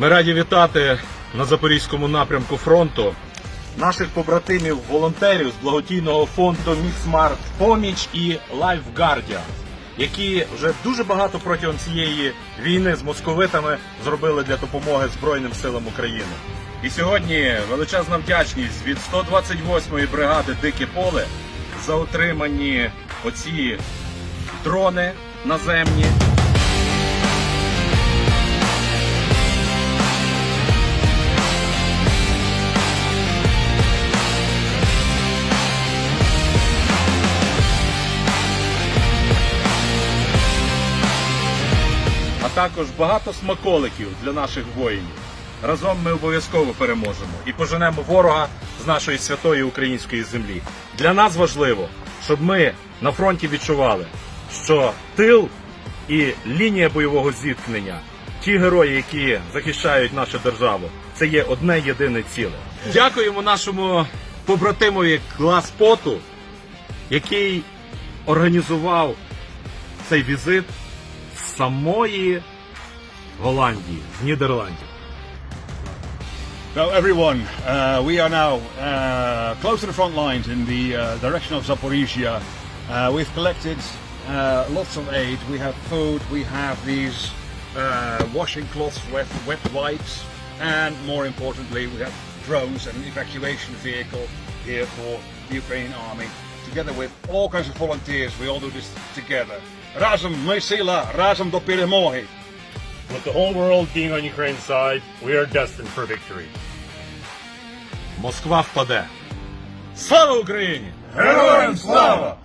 Ми раді вітати на Запорізькому напрямку фронту наших побратимів волонтерів з благодійного фонду Міцмарт Поміч і Лайфгардія, які вже дуже багато протягом цієї війни з московитами зробили для допомоги Збройним силам України. І сьогодні величезна вдячність від 128-ї бригади Дике поле за отримані оці дрони наземні. Також багато смаколиків для наших воїнів. Разом ми обов'язково переможемо і поженемо ворога з нашої святої української землі. Для нас важливо, щоб ми на фронті відчували, що тил і лінія бойового зіткнення, ті герої, які захищають нашу державу, це є одне єдине ціле. Дякуємо нашому побратимові Класпоту, який організував цей візит з самої Голландії, з Нідерландів. Well, everyone, uh, we are now uh, close to the front lines in the uh, direction of Zaporizhia. Uh, we've collected uh, lots of aid. We have food, we have these uh, washing cloths, wet, wet wipes, and more importantly, we have drones and an evacuation vehicle here for the Ukrainian army. Together with all kinds of volunteers, we all do this together. Razem ми сила, разом до перемоги. With the whole world being on Ukraine's side, we are destined for victory. Москва впаде. Слава Україні! Героям слава!